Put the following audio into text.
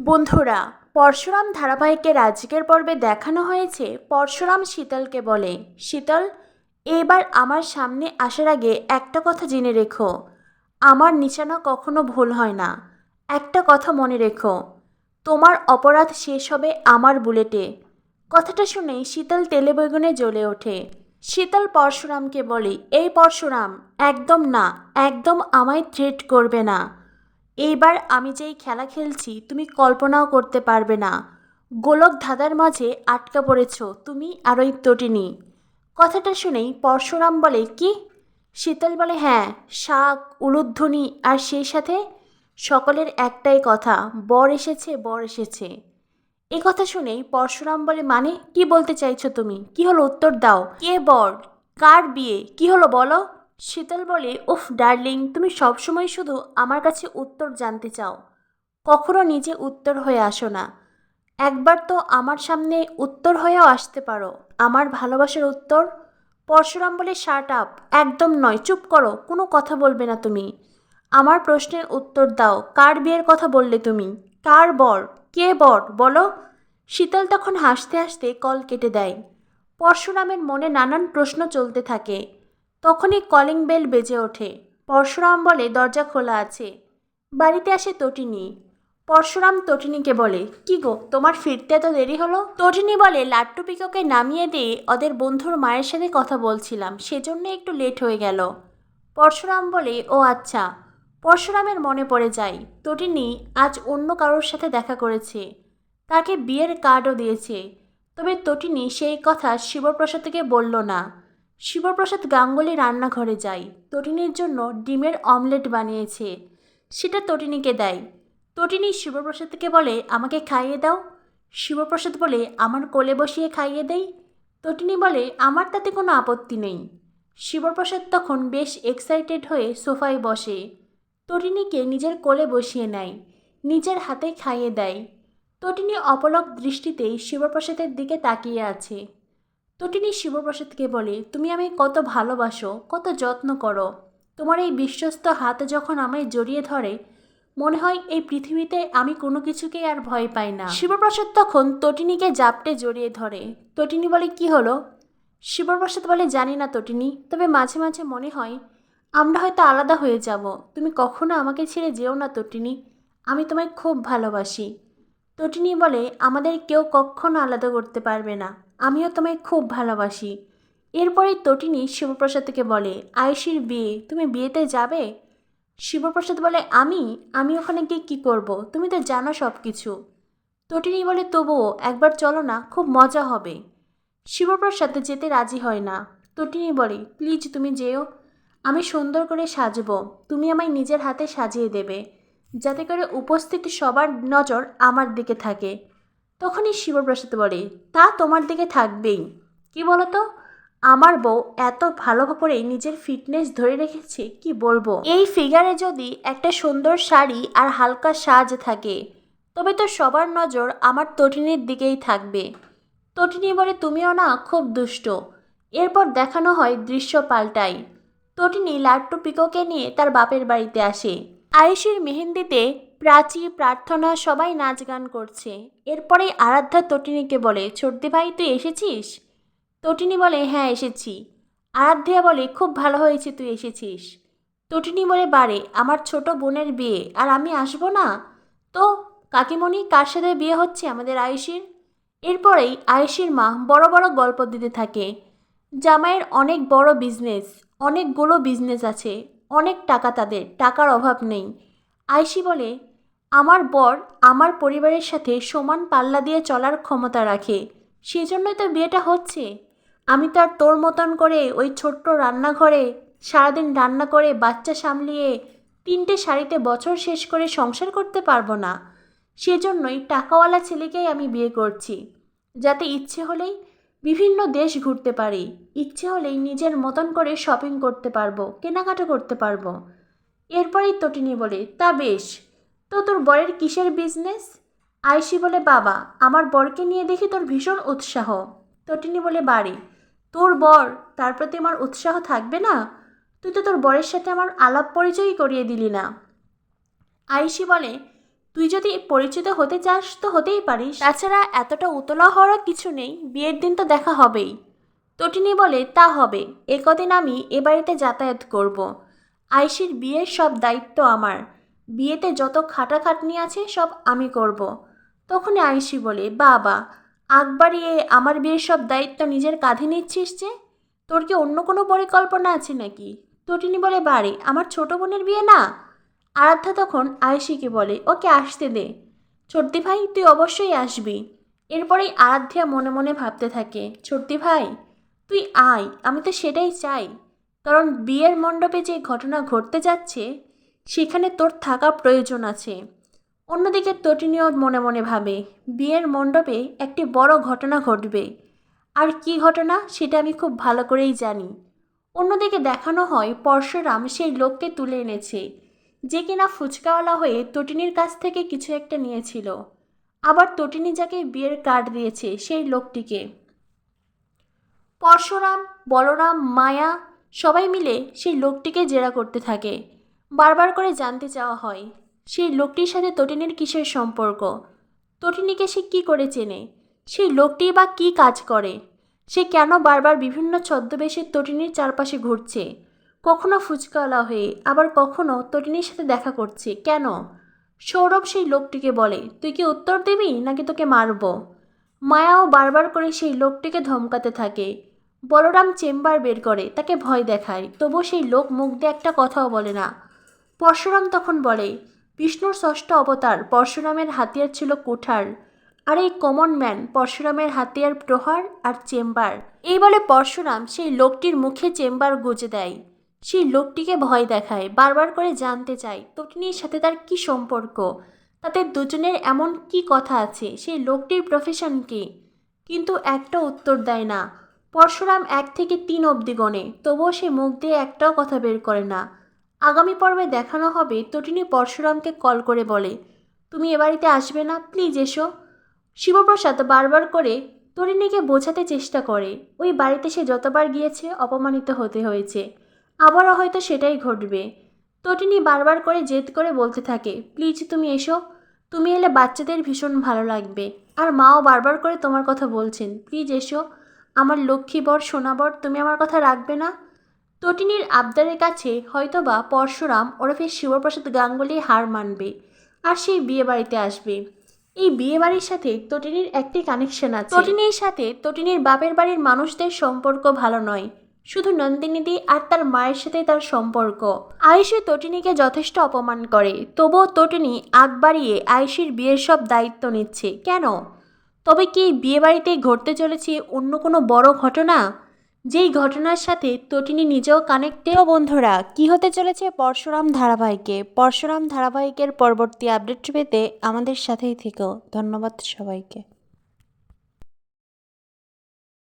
বন্ধুরা, পরশুরাম ধারাবাহিকের আজকের পর্বে দেখানো হয়েছে পরশুরাম শীতলকে বলে। শীতল, এবার আমার সামনে আসার আগে একটা কথা জেনে রেখো। আমার নিশানা কখনো ভুল হয় না। একটা কথা মনে রেখো। তোমার অপরাধ শেষ হবে আমার বুলেটে। কথাটা শুনেই শীতল তেলে বেগুনে জ্বলে ওঠে। শীতল পরশুরামকে বলে, এই পরশুরাম, একদম না, একদম আমায় থ্রেট করবে না। এইবার আমি যেই খেলা খেলছি, তুমি কল্পনাও করতে পারবে না। গোলক ধাঁধার মাঝে আটকা পড়েছ, তুমি আর ওই তটিনী। কথাটা শুনেই পরশুরাম বলে, কি? শীতল বলে হ্যাঁ শাক, উলুধ্বনি আর সেই সাথে সকলের একটাই কথা, বর এসেছে বর এসেছে। এ কথা শুনেই পরশুরাম বলে মানে কি বলতে চাইছো তুমি? কি হলো উত্তর দাও। কে বর? কার বিয়ে? কি হলো বলো? শীতল বলে, উফ, ডার্লিং, তুমি সবসময় শুধু আমার কাছে উত্তর জানতে চাও। কখনো নিজে উত্তর হয়ে আসো না। একবার তো আমার সামনে উত্তর হয়েও আসতে পারো। আমার ভালোবাসার উত্তর? পরশুরাম বলে শার্ট আপ একদম নয়, চুপ করো, কোনো কথা বলবে না তুমি। আমার প্রশ্নের উত্তর দাও, কার বিয়ের কথা বললে তুমি? কার বর? কে বর, বলো? শীতল তখন হাসতে হাসতে কল কেটে দেয়। পরশুরামের মনে নানান প্রশ্ন চলতে থাকে। তখনই কলিং বেল বেজে ওঠে। পরশুরাম বলে, দরজা খোলা আছে। বাড়িতে আসে তটিনী। পরশুরাম তটিনীকে বলে, কি গো, তোমার ফিরতে এত দেরি হলো? তটিনী বলে, লাট্টু পিকোকে নামিয়ে দিয়ে ওদের বন্ধুর মায়ের সাথে কথা বলছিলাম। সেজন্য একটু লেট হয়ে গেল। পরশুরাম বলে, ও আচ্ছা। পরশুরামের মনে পড়ে যায়, তটিনী আজ অন্য কারোর সাথে দেখা করেছে। তাকে বিয়ের কার্ডও দিয়েছে। তবে তটিনী সেই কথা শিবপ্রসাদকে বলল না। শিবপ্রসাদ গাঙ্গুলি রান্নাঘরে যায়। তটিনীর জন্য ডিমের অমলেট বানিয়েছে। সেটা তটিনীকে দেয়। তটিনী শিবপ্রসাদকে বলে, আমাকে খাইয়ে দাও। শিবপ্রসাদ বলে, আমার কোলে বসিয়ে খাইয়ে দেই? তটিনী বলে, আমার তাতে কোনো আপত্তি নেই। শিবপ্রসাদ তখন বেশ এক্সাইটেড হয়ে সোফায় বসে। তটিনীকে নিজের কোলে বসিয়ে নেয়, নিজের হাতে খাইয়ে দেয়। তটিনী অপলক দৃষ্টিতেই শিবপ্রসাদের দিকে তাকিয়ে আছে। তটিনী শিবপ্রসাদকে বলে, তুমি আমায় কত ভালোবাসো, কত যত্ন করো। তোমার এই বিশ্বস্ত হাত যখন আমায় জড়িয়ে ধরে, মনে হয় এই পৃথিবীতে আমি কোনো কিছুকেই আর ভয় পাই না। শিবপ্রসাদ তখন তটিনীকে জাপটে জড়িয়ে ধরে। তটিনী বলে, কি হলো? শিবপ্রসাদ বলে, জানি না তটিনী, তবে মাঝে মাঝে মনে হয় আমরা হয়তো আলাদা হয়ে যাব। তুমি কখনো আমাকে ছেড়ে যেও না তটিনী, আমি তোমায় খুব ভালোবাসি। তটিনী বলে, আমাদের কেউ কখনো আলাদা করতে পারবে না। আমিও তোমায় খুব ভালোবাসি। এরপরে তটিনী শিবপ্রসাদকে বলে, আয়ুষীর বিয়ে, তুমি বিয়েতে যাবে? শিবপ্রসাদ বলে, আমি? আমি ওখানে গিয়ে কী করব? তুমি তো জানো সব কিছু তটিনী বলে, তবুও একবার চলো না, খুব মজা হবে। শিবপ্রসাদ যেতে রাজি হয় না। তটিনী বলে, প্লিজ তুমি যেও, আমি সুন্দর করে সাজবো। তুমি আমায় নিজের হাতে সাজিয়ে দেবে, যাতে করে উপস্থিত সবার নজর আমার দিকে থাকে। তখনই শিবপ্রসাদ বলে, তা তোমার দিকে থাকবেই। কি বলো তো আমার বউ এত ভালো করে নিজের ফিটনেস ধরে রেখেছে, কি বলব? এই ফিগারে যদি একটা সুন্দর শাড়ি আর হালকা সাজ থাকে, তবে তো সবার নজর আমার তটিনীর দিকেই থাকবে। তটিনী বলে, তুমিও না, খুব দুষ্ট। এরপর দেখানো হয় দৃশ্য পাল্টাই তটিনী লাট্টু পিকোকে নিয়ে তার বাপের বাড়িতে আসে। আয়ুষীর মেহেন্দিতে প্রাচী প্রার্থনা সবাই নাচ গান করছে। এরপরেই আরাধ্যা তটিনীকে বলে ছোটদি ভাই, তুই এসেছিস? তটিনী বলে হ্যাঁ এসেছি। আরাধ্যা বলে, খুব ভালো হয়েছে, তুই এসেছিস। তটিনী বলে, বারে, আমার ছোট বোনের বিয়ে, আর আমি আসব না? তো, কাকিমণি, কার সাথে বিয়ে হচ্ছে আমাদের আয়ুষীর? এরপরেই আয়ুষীর মা বড় বড় গল্প দিতে থাকে। জামাইয়ের অনেক বড় বিজনেস, অনেকগুলো বিজনেস আছে, অনেক টাকা তাদের, টাকার অভাব নেই। আয়সি বলে আমার বর আমার পরিবারের সাথে সমান পাল্লা দিয়ে চলার ক্ষমতা রাখে। সেজন্যই তো বিয়েটা হচ্ছে। আমি তো আর তোর মতন করে ওই ছোট্ট রান্নাঘরে সারাদিন রান্না করে বাচ্চা সামলিয়ে তিনটে শাড়িতে বছর শেষ করে সংসার করতে পারব না। সেজন্যই টাকাওয়ালা ছেলেকেই আমি বিয়ে করছি। যাতে ইচ্ছে হলেই বিভিন্ন দেশ ঘুরতে পারি। ইচ্ছে হলেই নিজের মতন করে শপিং করতে পারব, কেনাকাটা করতে পারব। এরপরেই তটিনী বলে, তা বেশ। তো তোর বরের কিসের বিজনেস আয়সি বলে, বাবা, আমার বরকে নিয়ে দেখি তোর ভীষণ উৎসাহ। তটিনী বলে, বাড়ি, তোর বর, তার প্রতি আমার উৎসাহ থাকবে না? তুই তো তোর বরের সাথে আমার আলাপ পরিচয়ই করিয়ে দিলি না। আয়সি বলে, তুই যদি পরিচিত হতে চাস তো হতেই পারিস। তাছাড়া এতটা উতলা হওয়ার কিছু নেই, বিয়ের দিন তো দেখা হবেই। তটিনী বলে, তা হবে, এ কদিন আমি এ বাড়িতে যাতায়াত করব। আয়সির বিয়ের সব দায়িত্ব আমার। বিয়েতে যত খাটাখাটনি আছে, সব আমি করব। তখনই আয়সি বলে, বাবা আগ বাড়িয়ে আমার বিয়ের সব দায়িত্ব নিজের কাঁধে নিচ্ছিস যে? তোর কি অন্য কোনো পরিকল্পনা আছে নাকি? তটিনী বলে বাড়ি আমার ছোট বোনের বিয়ে না? আরাধ্যা তখন আয়সিকে বলে, ওকে আসতে দে। ছোট্টি ভাই, তুই অবশ্যই আসবি। এরপরেই আরাধ্যা মনে মনে ভাবতে থাকে ছোট্টি ভাই, তুই আয়, আমি তো সেটাই চাই। কারণ বিয়ের মণ্ডপে যে ঘটনা ঘটতে যাচ্ছে সেখানে তোর থাকা প্রয়োজন আছে। অন্যদিকে তটিনীয় মনে মনে ভাবে, বিয়ের মণ্ডপে একটি বড় ঘটনা ঘটবে। আর কি ঘটনা সেটা আমি খুব ভালো করেই জানি। অন্যদিকে দেখানো হয় পরশুরাম সেই লোককে তুলে এনেছে, যে কিনা ফুচকাওয়ালা হয়ে তটিনীর কাছ থেকে কিছু একটা নিয়েছিল। আবার তটিনী যাকে বিয়ের কার্ড দিয়েছে সেই লোকটিকে। পরশুরাম, বলরাম, মায়া সবাই মিলে সেই লোকটিকে জেরা করতে থাকে। বারবার করে জানতে চাওয়া হয়, সেই লোকটির সাথে তটিনীর কিসের সম্পর্ক? তটিনীকে সে কী করে চেনে? সেই লোকটি বা কী কাজ করে? সে কেন বারবার বিভিন্ন ছদ্মবেশে তটিনীর চারপাশে ঘুরছে? কখনো ফুচকাওয়ালা হয়ে, আবার কখনো তটিনীর সাথে দেখা করছে, কেন? সৌরভ সেই লোকটিকে বলে, তুই কি উত্তর দিবি নাকি তোকে মারব? মায়াও বারবার করে সেই লোকটিকে ধমকাতে থাকে। বলরাম চেম্বার বের করে, তাকে ভয় দেখায় তবু সেই লোক মুখ দিয়ে একটা কথাও বলে না। পরশুরাম তখন বলে, বিষ্ণুর ষষ্ঠ অবতার পরশুরামের হাতিয়ার ছিল কুঠার। আর এই কমন ম্যান পরশুরামের হাতিয়ার প্রহার আর চেম্বার। এই বলে পরশুরাম সেই লোকটির মুখে চেম্বার গুজে দেয়। সেই লোকটিকে ভয় দেখায়, বারবার করে জানতে চায় তটিনীর সাথে তার কি সম্পর্ক? তাদের দুজনের এমন কি কথা আছে? সেই লোকটির প্রফেশন কি? কিন্তু একটা উত্তর দেয় না। পরশুরাম এক থেকে তিন অবধি গণে, তবুও সে মুখ দিয়ে একটাও কথা বের করে না। আগামী পর্বে দেখানো হবে তটিনী পরশুরামকে কল করে বলে। তুমি এ বাড়িতে আসবে না? প্লিজ এসো। শিবপ্রসাদ বারবার করে তরিণীকে বোঝাতে চেষ্টা করে। ওই বাড়িতে সে যতবার গিয়েছে অপমানিত হতে হয়েছে। আবারও হয়তো সেটাই ঘটবে। তটিনী বারবার করে জেদ করে বলতে থাকে, প্লিজ তুমি এসো। তুমি এলে বাচ্চাদের ভীষণ ভালো লাগবে। আর মাও বারবার করে তোমার কথা বলছেন। প্লিজ এসো। আমার লক্ষ্মীবর, সোনাবর, তুমি আমার কথা রাখবে না? তটিনীর আবদারের কাছে হয়তোবা পরশুরাম ওরফে শিবপ্রসাদ গাঙ্গুলি হার মানবে আর সেই বিয়ে বাড়িতে আসবে। এই বিয়ে বাড়ির সাথে তটিনীর একটি কানেকশন আছে। তটিনীর সাথে তটিনীর বাপের বাড়ির মানুষদের সম্পর্ক ভালো নয়। শুধু নন্দিনীদি আর তার মায়ের সাথে তার সম্পর্ক। আয়ুষী তটিনীকে যথেষ্ট অপমান করে। তবুও তটিনী আগ বাড়িয়ে আয়ুষীর বিয়ের সব দায়িত্ব নিচ্ছে। কেন? তবে কি বিয়ে বাড়িতে ঘটতে চলেছে অন্য কোনো বড় ঘটনা? যেই ঘটনার সাথে তটিনি নিজেও কানেক্টেও বন্ধুরা, কি হতে চলেছে পরশুরাম ধারাবাহিকে? পরশুরাম ধারাবাহিকের পরবর্তী আপডেট পেতে আমাদের সাথেই থেকো। ধন্যবাদ সবাইকে।